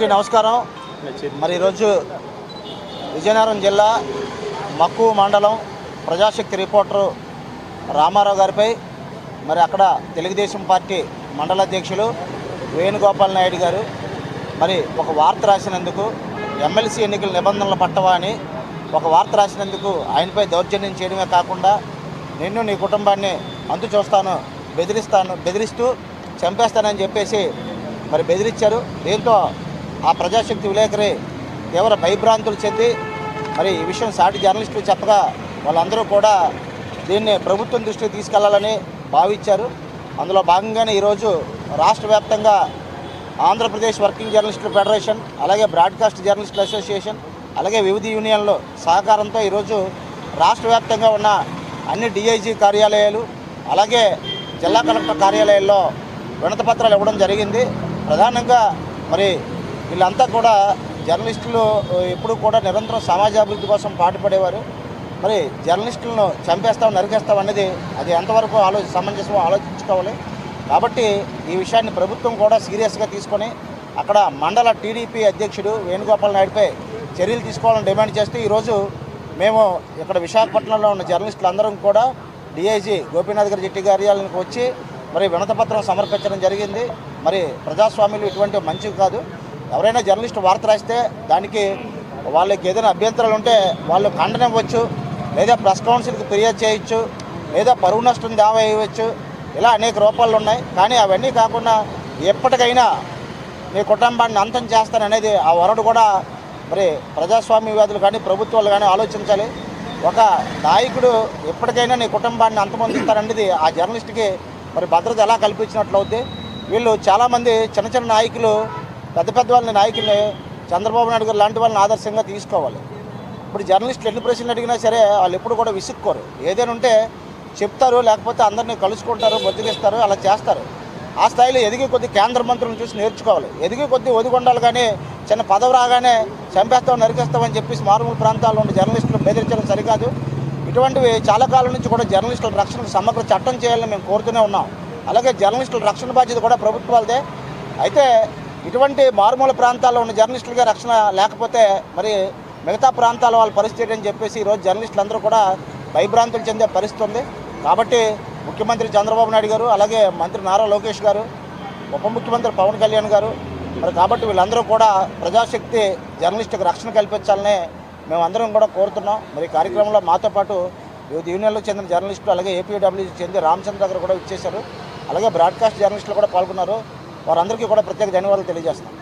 అందరికీ నమస్కారం. మరి ఈరోజు విజయనగరం జిల్లా మక్కు మండలం ప్రజాశక్తి రిపోర్టరు రామారావు గారిపై మరి అక్కడ తెలుగుదేశం పార్టీ మండల అధ్యక్షులు వేణుగోపాల్ నాయుడు గారు మరి ఒక వార్త రాసినందుకు ఎమ్మెల్సీ ఎన్నికల నిబంధనలు పట్టవా అని ఒక వార్త రాసినందుకు ఆయనపై దౌర్జన్యం చేయడమే కాకుండా నిన్ను నీ కుటుంబాన్ని అంతు చూస్తాను బెదిరిస్తాను బెదిరిస్తూ చంపేస్తానని చెప్పేసి మరి బెదిరించారు. దీంతో ఆ ప్రజాశక్తి విలేకరి తీవ్ర భయభ్రాంతులు చెంది మరి ఈ విషయం సాటి జర్నలిస్టులు చెప్పగా వాళ్ళందరూ కూడా దీన్ని ప్రభుత్వం దృష్టికి తీసుకెళ్ళాలని భావించారు. అందులో భాగంగానే ఈరోజు రాష్ట్ర వ్యాప్తంగా ఆంధ్రప్రదేశ్ వర్కింగ్ జర్నలిస్టుల ఫెడరేషన్ అలాగే బ్రాడ్కాస్ట్ జర్నలిస్టుల అసోసియేషన్ అలాగే వివిధ యూనియన్లు సహకారంతో ఈరోజు రాష్ట్ర వ్యాప్తంగా ఉన్న అన్ని డిఐజీ కార్యాలయాలు అలాగే జిల్లా కలెక్టర్ కార్యాలయాల్లో వినతపత్రాలు ఇవ్వడం జరిగింది. ప్రధానంగా మరి వీళ్ళంతా కూడా జర్నలిస్టులు ఎప్పుడు కూడా నిరంతరం సమాజాభివృద్ధి కోసం పాటుపడేవారు. మరి జర్నలిస్టులను చంపేస్తాం నరికేస్తాం అనేది అది ఎంతవరకు ఆలోచి సమంజసం ఆలోచించుకోవాలి. కాబట్టి ఈ విషయాన్ని ప్రభుత్వం కూడా సీరియస్గా తీసుకొని అక్కడ మండల టీడీపీ అధ్యక్షుడు వేణుగోపాల్ నాయుడుపై చర్యలు తీసుకోవాలని డిమాండ్ చేస్తూ ఈరోజు మేము ఇక్కడ విశాఖపట్నంలో ఉన్న జర్నలిస్టులందరం కూడా డిఐజీ గోపీనాథ్ గారి జెట్టి కార్యాలయానికి వచ్చి మరి వినతపత్రం సమర్పించడం జరిగింది. మరి ప్రజాస్వామ్యులు ఇటువంటి మంచివి కాదు. ఎవరైనా జర్నలిస్ట్ వార్త రాస్తే దానికి వాళ్ళకి ఏదైనా అభ్యంతరాలు ఉంటే వాళ్ళు ఖండన ఇవ్వచ్చు లేదా ప్రెస్ కౌన్సిల్కి ఫిర్యాదు చేయొచ్చు లేదా పరువు నష్టం దావా వేయవచ్చు ఇలా అనేక రూపాలు ఉన్నాయి. కానీ అవన్నీ కాకుండా ఎప్పటికైనా మీ కుటుంబాన్ని అంతం చేస్తాననేది ఆ వరడు కూడా మరి ప్రజాస్వామ్యవాదులు కానీ ప్రభుత్వాలు కానీ ఆలోచించాలి. ఒక నాయకుడు ఎప్పటికైనా నీ కుటుంబాన్ని అంతమందిస్తారనేది ఆ జర్నలిస్ట్కి మరి భద్రత ఎలా కల్పించినట్లు వీళ్ళు చాలామంది చిన్న చిన్న నాయకులు పెద్ద పెద్ద వాళ్ళని నాయకుల్ని చంద్రబాబు నాయుడు గారు లాంటి వాళ్ళని ఆదర్శంగా తీసుకోవాలి. ఇప్పుడు జర్నలిస్టులు ఎన్ని ప్రశ్నలు అడిగినా సరే వాళ్ళు ఎప్పుడు కూడా విసుక్కోరు. ఏదైనా ఉంటే చెప్తారు లేకపోతే అందరినీ కలుసుకుంటారు బొద్దుగిస్తారు అలా చేస్తారు. ఆ స్థాయిలో ఎదిగి కొద్ది కేంద్ర మంత్రులను చూసి నేర్చుకోవాలి. ఎదిగి కొద్ది ఒదిగొండాలి కానీ చిన్న పదవి రాగానే చంపేస్తాం నరికేస్తామని చెప్పేసి మారుమూల ప్రాంతాల్లో ఉన్న జర్నలిస్టులు బెదిరించడం సరికాదు. ఇటువంటివి చాలా కాలం నుంచి కూడా జర్నలిస్టుల రక్షణకు సమగ్ర చట్టం చేయాలని మేము కోరుతూనే ఉన్నాం. అలాగే జర్నలిస్టుల రక్షణ బాధ్యత కూడా ప్రభుత్వాలదే. అయితే ఇటువంటి మారుమూల ప్రాంతాల్లో ఉన్న జర్నలిస్టులకే రక్షణ లేకపోతే మరి మిగతా ప్రాంతాల వాళ్ళ పరిస్థితి అని చెప్పేసి ఈరోజు జర్నలిస్టులు అందరూ కూడా భయభ్రాంతులు చెందే పరిస్థితి ఉంది. కాబట్టి ముఖ్యమంత్రి చంద్రబాబు నాయుడు గారు అలాగే మంత్రి నారా లోకేష్ గారు ఉప ముఖ్యమంత్రి పవన్ కళ్యాణ్ గారు మరి కాబట్టి వీళ్ళందరూ కూడా ప్రజాశక్తి జర్నలిస్టుకు రక్షణ కల్పించాలని మేమందరం కూడా కోరుతున్నాం. మరి కార్యక్రమంలో మాతో పాటు వివిధ యూనియన్లకు చెందిన జర్నలిస్టులు అలాగే ఏపీడబ్ల్యూ చెంది రామచంద్ర గారు కూడా ఇచ్చేశారు అలాగే బ్రాడ్కాస్ట్ జర్నలిస్టులు కూడా పాల్గొన్నారు. వారందరికీ కూడా ప్రత్యేక ధన్యవాదాలు తెలియజేస్తున్నాం.